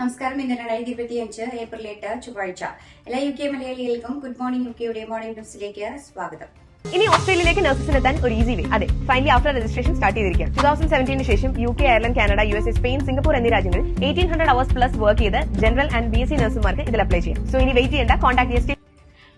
നമസ്കാരം. ഇന്ന് രണ്ടായിരത്തി ഇരുപത്തി അഞ്ച് ഏപ്രിൽ എട്ട് ചൊവ്വാഴ്ച. എല്ലാ യു കെ മലയാളികൾക്കും ഗുഡ് മോർണിംഗ് യു കെയുടെ മോർണിംഗ് ന്യൂസിലേക്ക് സ്വാഗതം. ഇനി ഓസ്ട്രേലിയയിലേക്ക് നഴ്സസിന് എത്താൻ ഒരു ഈസി വേ അതെ ഫൈനലി ആഫ്റ്റർ രജിസ്ട്രേഷൻ സ്റ്റാർട്ട് ചെയ്തിരിക്കുകയാണ്. ടൂ തൗസൻഡ് സെവന്റീന് ശേഷം U K Ireland Canada U S Spain Singapore എന്നീ രാജ്യങ്ങളിൽ eighteen hundred hours plus work ചെയ്ത് general and B S C നഴ്സുമാർക്ക് ഇതിൽ അപ്ലൈ ചെയ്യാം. സോ ഇനി വെയിറ്റ് ചെയ്യേണ്ട കോൺടാക്ട്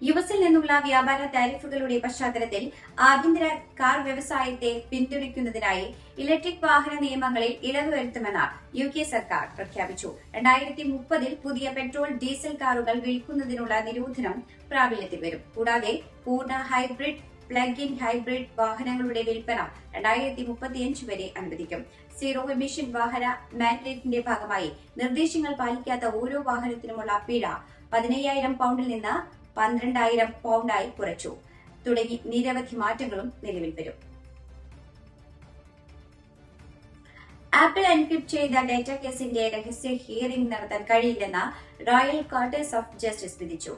എസ് യു എസിൽ നിന്നുള്ള വ്യാപാര താരിഫുകളുടെ പശ്ചാത്തലത്തിൽ ആഭ്യന്തര കാർ വ്യവസായത്തെ പിന്തുണയ്ക്കുന്നതിനായി ഇലക്ട്രിക് വാഹന നിയമങ്ങളിൽ ഇളവ് വരുത്തുമെന്ന് യു കെ സർക്കാർ പ്രഖ്യാപിച്ചു. രണ്ടായിരത്തി മുപ്പതിൽ പുതിയ പെട്രോൾ ഡീസൽ കാറുകൾ വിൽക്കുന്നതിനുള്ള നിരോധനം പ്രാബല്യത്തിൽ വരും. കൂടാതെ പൂർണ ഹൈബ്രിഡ് പ്ലഗ് ഇൻ ഹൈബ്രിഡ് വാഹനങ്ങളുടെ വിൽപ്പന രണ്ടായിരത്തി മുപ്പത്തിയഞ്ച് വരെ അനുവദിക്കും. സീറോ എമിഷൻ വാഹന മാൻഡേറ്റിന്റെ ഭാഗമായി നിർദ്ദേശങ്ങൾ പാലിക്കാത്ത ഓരോ വാഹനത്തിനുമുള്ള പിഴ പതിനയ്യായിരം പൗണ്ടിൽ നിന്ന് പന്ത്രണ്ടായിരം പൗണ്ടായി കുറച്ചു. തുടങ്ങി നിരവധി മാറ്റങ്ങളും നിലവിൽ വരും. ആപ്പിൾ എൻക്രിപ്റ്റ് ചെയ്ത ഡേറ്റ കേസിന്റെ രഹസ്യ ഹിയറിംഗ് നടത്താൻ കഴിയില്ലെന്ന് റോയൽ കോർട്ടേഴ്സ് ഓഫ് ജസ്റ്റിസ് വിധിച്ചു.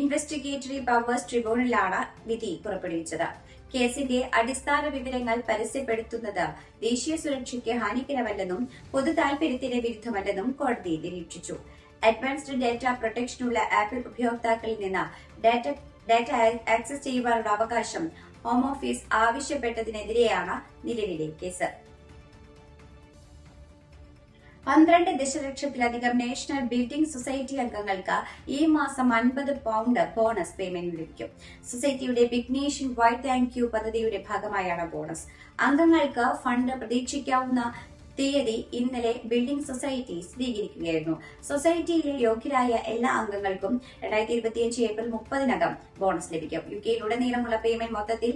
ഇൻവെസ്റ്റിഗേറ്ററി പവേഴ്സ് ട്രിബ്യൂണലാണ് വിധി പുറപ്പെടുവിച്ചത്. കേസിന്റെ അടിസ്ഥാന വിവരങ്ങൾ പരസ്യപ്പെടുത്തുന്നത് ദേശീയ സുരക്ഷയ്ക്ക് ഹാനികരമല്ലെന്നും പൊതു താൽപര്യത്തിന് വിരുദ്ധമല്ലെന്നും കോടതി നിരീക്ഷിച്ചു. അഡ്വാൻസ്ഡ് ഡാറ്റ പ്രൊട്ടക്ഷനുള്ള ആപ്പിൾ ഉപയോക്താക്കളിൽ നിന്ന് ഡാറ്റ ഡാറ്റ ആക്സസ് ചെയ്യുവാനുള്ള അവകാശം ഹോം ഓഫീസ് ആവശ്യപ്പെട്ടതിനെതിരെയാണ് നിലവിലെ കേസ്. പന്ത്രണ്ട് ദശലക്ഷത്തിലധികം നാഷണൽ ബിൽഡിംഗ് സൊസൈറ്റി അംഗങ്ങൾക്ക് ഈ മാസം അൻപത് പൗണ്ട് ബോണസ് പേയ്മെന്റ് ലഭിക്കും. സൊസൈറ്റിയുടെ ബിഗ് നേഷൻ വൈ താങ്ക് യു പദ്ധതിയുടെ ഭാഗമായാണ് ബോണസ്. അംഗങ്ങൾക്ക് ഫണ്ട് പ്രതീക്ഷിക്കാവുന്ന തീയതി ഇന്നലെ ബിൽഡിംഗ് സൊസൈറ്റി സ്ഥിരീകരിക്കുകയായിരുന്നു സൊസൈറ്റിയിലെ യോഗ്യരായ എല്ലാ അംഗങ്ങൾക്കും രണ്ടായിരത്തി ഇരുപത്തിയഞ്ച് ഏപ്രിൽ മുപ്പതിനകം ബോണസ് ലഭിക്കും. യു കെയിലുടനീളമുള്ള പേയ്മെന്റ് മൊത്തത്തിൽ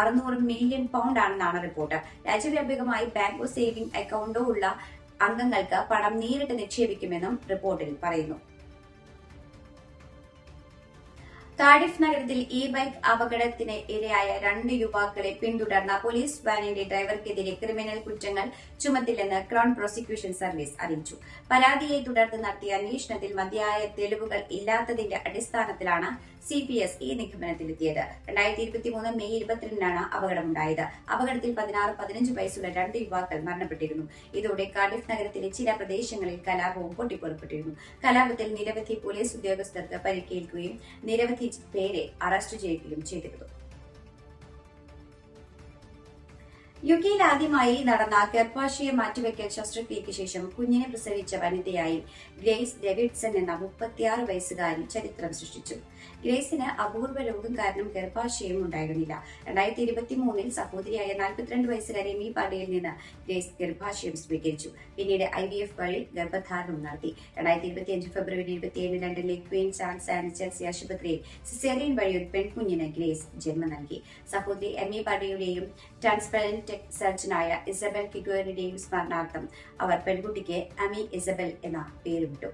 അറുന്നൂറ് മില്യൺ പൗണ്ട് ആണെന്നാണ് റിപ്പോർട്ട്. രാജ്യവ്യാപകമായി ബാങ്കോ സേവിംഗ് അക്കൗണ്ടോ ഉള്ള അംഗങ്ങൾക്ക് പണം നേരിട്ട് നിക്ഷേപിക്കുമെന്നും റിപ്പോർട്ടിൽ പറയുന്നു. കാഡിഫ് നഗരത്തിൽ ഇ ബൈക്ക് അപകടത്തിന് ഇരയായ രണ്ട് യുവാക്കളെ പിന്തുടർന്ന പോലീസ് വാനിന്റെ ഡ്രൈവർക്കെതിരെ ക്രിമിനൽ കുറ്റങ്ങൾ ചുമത്തില്ലെന്ന് ക്രൗൺ പ്രോസിക്യൂഷൻ സർവീസ് അറിയിച്ചു. പരാതിയെ തുടർന്ന് നടത്തിയ അന്വേഷണത്തിൽ മതിയായ തെളിവുകൾ ഇല്ലാത്തതിന്റെ അടിസ്ഥാനത്തിലാണ് സി പി എസ് ഈ നിഗമനത്തിലെത്തിയത് രണ്ടായിരത്തി ഇരുപത്തി മൂന്ന് മെയ് ഇരുപത്തിരണ്ടിനാണ് അപകടമുണ്ടായത്. അപകടത്തിൽ പതിനാറ് പതിനഞ്ച് വയസ്സുള്ള രണ്ട് യുവാക്കൾ മരണപ്പെട്ടിരുന്നു. ഇതോടെ കാർഡിഫ് നഗരത്തിലെ ചില പ്രദേശങ്ങളിൽ കലാപവും പൊട്ടിപ്പുറപ്പെട്ടിരുന്നു കലാപത്തിൽ നിരവധി പോലീസ് ഉദ്യോഗസ്ഥർക്ക് പരിക്കേൽക്കുകയും നിരവധി പേരെ അറസ്റ്റ് ചെയ്യുകയും ചെയ്തിരുന്നു. യു കെയിൽ ആദ്യമായി നടന്ന ഗർഭാശയ മാറ്റിവെക്കൽ ശസ്ത്രക്രിയയ്ക്ക് ശേഷം കുഞ്ഞിനെ പ്രസവിച്ച വനിതയായി ഗ്രേസ് ഡേവിഡ്സൺ എന്ന മുപ്പത്തിയാറ് വയസ്സുകാരി ചരിത്രം സൃഷ്ടിച്ചു. ഗ്രേസിന് അപൂർവ രോഗം കാരണം ഗർഭാശയം ഉണ്ടായിരുന്നില്ല. രണ്ടായിരത്തി ഇരുപത്തി മൂന്നിൽ സഹോദരിയായ നാൽപ്പത്തിരണ്ട് വയസ്സുകാരി മീ പാർഡിയിൽ നിന്ന് ഗ്രേസ് ഗർഭാശയം സ്വീകരിച്ചു. പിന്നീട് ഐ വി എഫ് വഴി ഗർഭധാരണം നടത്തി. രണ്ടായിരത്തി ഇരുപത്തിയഞ്ച് ഫെബ്രുവരി ഇരുപത്തിയേഴ് ലണ്ടനിലെ ക്വീൻ ചാൻസ് ആൻഡ് ചെൽസി ആശുപത്രിയിൽ സിസേറിയൻ വഴി ഒരു പെൺകുഞ്ഞിന് ഗ്രേസ് ജന്മം നൽകി. സഹോദരി എം ഇ പാർഡിയുടെയും ട്രാൻസ്പെറന്റ് സർജനായ ഇസബൽ കിഗോറിന്റെയും സ്മരണാർത്ഥം അവർ പെൺകുട്ടിക്ക് അമി ഇസബൽ എന്ന പേരുവിട്ടു.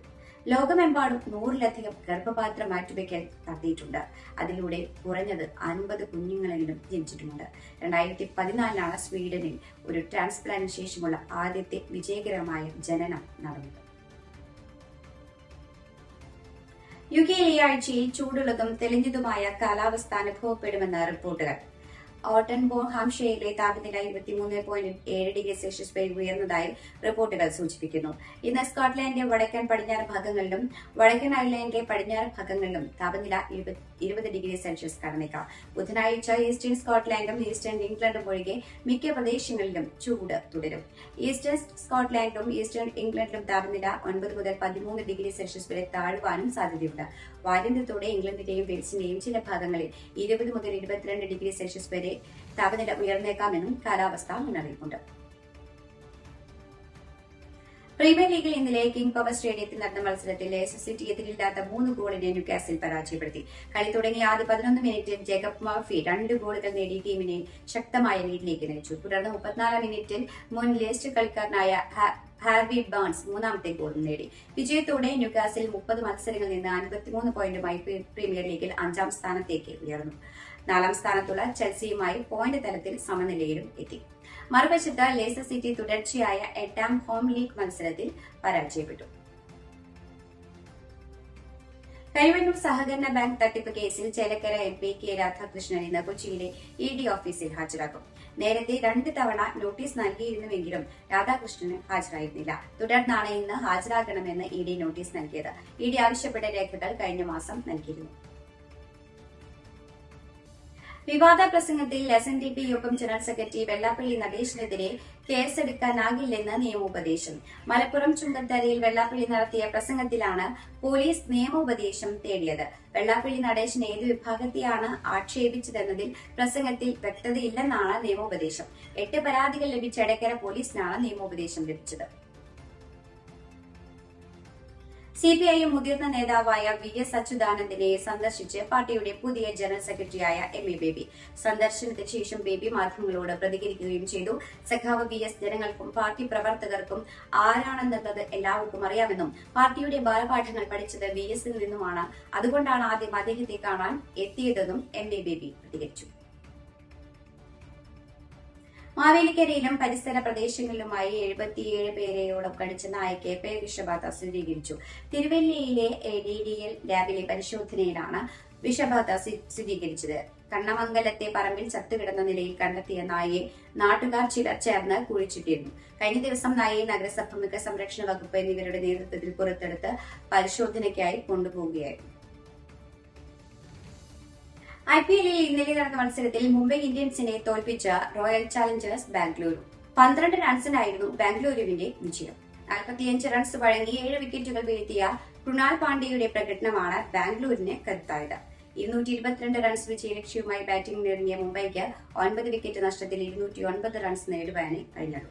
ലോകമെമ്പാടും നൂറിലധികം ഗർഭപാത്ര മാറ്റിവെക്കൽ നടത്തിയിട്ടുണ്ട്. അതിലൂടെ കുറഞ്ഞത് അൻപത് കുഞ്ഞുങ്ങളെങ്കിലും ജനിച്ചിട്ടുമുണ്ട്. രണ്ടായിരത്തി പതിനാലിലാണ് സ്വീഡനിൽ ഒരു ട്രാൻസ്പ്ലാന്റിന് ശേഷമുള്ള ആദ്യത്തെ വിജയകരമായ ജനനം നടന്നത്. യു കെയിൽ ഈ ആഴ്ചയിൽ ചൂടുള്ളതും തെളിഞ്ഞതുമായ കാലാവസ്ഥ അനുഭവപ്പെടുമെന്ന് റിപ്പോർട്ടുകൾ. ഓട്ടൻബോ ഹാംഷയിലെ താപനില ഇരുപത്തിമൂന്ന് പോയിന്റ് ഏഴ് ഡിഗ്രി സെൽഷ്യസ് വരെ ഉയർന്നതായി റിപ്പോർട്ടുകൾ സൂചിപ്പിക്കുന്നു. ഇന്ന് സ്കോട്ട്ലാൻഡിന്റെ വടക്കൻ പടിഞ്ഞാറ് ഭാഗങ്ങളിലും വടക്കൻ അയർലൻഡിന്റെ പടിഞ്ഞാറ് ഭാഗങ്ങളിലും താപനില ഇരുപത് ഡിഗ്രി സെൽഷ്യസ് കടന്നേക്കാം. ബുധനാഴ്ച ഈസ്റ്റേൺ സ്കോട്ട്ലാൻഡും ഈസ്റ്റേൺ ഇംഗ്ലണ്ടും ഒഴികെ മിക്ക പ്രദേശങ്ങളിലും ചൂട് തുടരും. ഈസ്റ്റേൺ സ്കോട്ട്ലാൻഡും ഈസ്റ്റേൺ ഇംഗ്ലണ്ടിലും താപനില ഒൻപത് മുതൽ പതിമൂന്ന് ഡിഗ്രി സെൽഷ്യസ് വരെ താഴുവാനും സാധ്യതയുണ്ട്. വാര്യന്തത്തോടെ ഇംഗ്ലണ്ടിന്റെയും വെയിൽസിന്റെയും ചില ഭാഗങ്ങളിൽ ഇരുപത് മുതൽ ഇരുപത്തിരണ്ട് ഡിഗ്രി സെൽഷ്യസ് വരെ താപനില ഉയർന്നേക്കാമെന്നും കാലാവസ്ഥാ മുന്നറിയിപ്പുണ്ട് പ്രീമിയർ ലീഗിൽ ഇന്നലെ കിങ് പവർ സ്റ്റേഡിയത്തിൽ നടന്ന മത്സരത്തിൽ ലെയ്സർ സിറ്റി എതിരില്ലാത്ത മൂന്ന് ഗോളിനെ ന്യൂകാസിൽ പരാജയപ്പെടുത്തി. കളി തുടങ്ങിയ ആദ്യ പതിനൊന്ന് മിനിറ്റിൽ ജേക്കബ് മർഫി രണ്ട് ഗോളുകൾ നേടി ടീമിനെ ശക്തമായ ലീഡിലേക്ക് നയിച്ചു. തുടർന്ന് മുപ്പത്തിനാലാം മിനിറ്റിൽ മുൻ ലേസ്റ്റ് കളിക്കാരനായ ഹാർവി ബാൺസ് മൂന്നാമത്തെ ഗോൾ നേടി. വിജയത്തോടെ ന്യൂകാസിൽ മുപ്പത് മത്സരങ്ങളിൽ നിന്ന് അൻപത്തിമൂന്ന് പോയിന്റുമായി പ്രീമിയർ ലീഗിൽ അഞ്ചാം സ്ഥാനത്തേക്ക് ഉയർന്നു. നാലാം സ്ഥാനത്തുള്ള ചെൽസിയുമായി പോയിന്റ് തലത്തിൽ സമനിലയിലും എത്തി. മറുവശത്ത് ലേസർ സിറ്റി തുടർച്ചയായ എട്ടാം ഹോം ലീഗ് മത്സരത്തിൽ പരാജയപ്പെട്ടു. കരിവണ്ണൂർ സഹകരണ ബാങ്ക് തട്ടിപ്പ് കേസിൽ Chelakkara M P K Radhakrishnan ഇന്ന് കൊച്ചിയിലെ ഇ ഡി ഓഫീസിൽ ഹാജരാക്കും നേരത്തെ രണ്ട് തവണ നോട്ടീസ് നൽകിയിരുന്നുവെങ്കിലും രാധാകൃഷ്ണന് ഹാജരായിരുന്നില്ല. തുടർന്നാണ് ഇന്ന് ഹാജരാകണമെന്ന് ഇ ഡി നോട്ടീസ് നൽകിയത്. ഇ ഡി ആവശ്യപ്പെട്ട രേഖകൾ കഴിഞ്ഞ മാസം നൽകിയിരുന്നു. വിവാദ പ്രസംഗത്തിൽ S N D P Yogam general secretary Vellappally നടേശനെതിരെ കേസെടുക്കാനാകില്ലെന്ന് നിയമോപദേശം. മലപ്പുറം ചുങ്കത്തരയിൽ വെള്ളാപ്പള്ളി നടത്തിയ പ്രസംഗത്തിലാണ് പോലീസ് നിയമോപദേശം തേടിയത്. വെള്ളാപ്പള്ളി നടേശൻ ഏത് വിഭാഗത്തെയാണ് ആക്ഷേപിച്ചതെന്നതിൽ പ്രസംഗത്തിൽ വ്യക്തതയില്ലെന്നാണ് നിയമോപദേശം. എട്ട് പരാതികൾ ലഭിച്ച എടക്കര പോലീസിനാണ് നിയമോപദേശം ലഭിച്ചത്. സിപിഐഎം മുതിർന്ന നേതാവായ വി എസ് അച്യുതാനന്ദനെ സന്ദർശിച്ച് പാർട്ടിയുടെ പുതിയ ജനറൽ സെക്രട്ടറിയായ എം എ ബേബി. സന്ദർശനത്തിന് ശേഷം ബേബി മാധ്യമങ്ങളോട് പ്രതികരിക്കുകയും ചെയ്തു. സഖാവ് വി എസ് ജനങ്ങൾക്കും പാർട്ടി പ്രവർത്തകർക്കും ആരാണെന്നുള്ളത് എല്ലാവർക്കും അറിയാമെന്നും പാർട്ടിയുടെ ബാലപാഠങ്ങൾ പഠിച്ചത് വി എസിൽ നിന്നുമാണ്. അതുകൊണ്ടാണ് ആദ്യം അദ്ദേഹത്തെ കാണാൻ എത്തിയതെന്നും എം എ ബേബി പ്രതികരിച്ചു. മാവേലിക്കരയിലും പരിസര പ്രദേശങ്ങളിലുമായി എഴുപത്തിയേഴ് പേരെയോളം കടിച്ച നായയ്ക്ക് പേവിഷബാധ സ്ഥിരീകരിച്ചു. തിരുവല്ലയിലെ എ ഡി ഡി എൽ ലാബിലെ പരിശോധനയിലാണ് വിഷബാധ സ്ഥിരീകരിച്ചത്. കണ്ണമംഗലത്തെ പറമ്പിൽ ചത്തുകിടന്ന നിലയിൽ കണ്ടെത്തിയ നായയെ നാട്ടുകാർ ചിലർ ചേർന്ന് കുഴിച്ചിട്ടിരുന്നു. കഴിഞ്ഞ ദിവസം നായയെ നഗരസഭ മൃഗസംരക്ഷണ വകുപ്പ് എന്നിവരുടെ നേതൃത്വത്തിൽ പുറത്തെടുത്ത് പരിശോധനയ്ക്കായി കൊണ്ടുപോവുകയായിരുന്നു. ഐ പി എല്ലിൽ ഇന്നലെ നടന്ന മത്സരത്തിൽ മുംബൈ ഇന്ത്യൻസിനെ തോൽപ്പിച്ച റോയൽ ചാലഞ്ചേഴ്സ് ബാംഗ്ലൂരു. പന്ത്രണ്ട് റൺസിനായിരുന്നു ബാംഗ്ലൂരുവിന്റെ വിജയം. നാൽപ്പത്തിയഞ്ച് റൺസ് വഴങ്ങി ഏഴ് വിക്കറ്റുകൾ വീഴ്ത്തിയ കൃണാൽ പാണ്ഡ്യയുടെ പ്രകടനമാണ് ബാംഗ്ലൂരിന് കരുത്തായത്. ഇരുന്നൂറ്റി ഇരുപത്തിരണ്ട് റൺസ് വിജയലക്ഷ്യവുമായി ബാറ്റിംഗ് നേടിയ മുംബൈക്ക് ഒൻപത് വിക്കറ്റ് നഷ്ടത്തിൽ ഇരുന്നൂറ്റി ഒൻപത് റൺസ് നേടുവാനേ കഴിഞ്ഞുള്ളൂ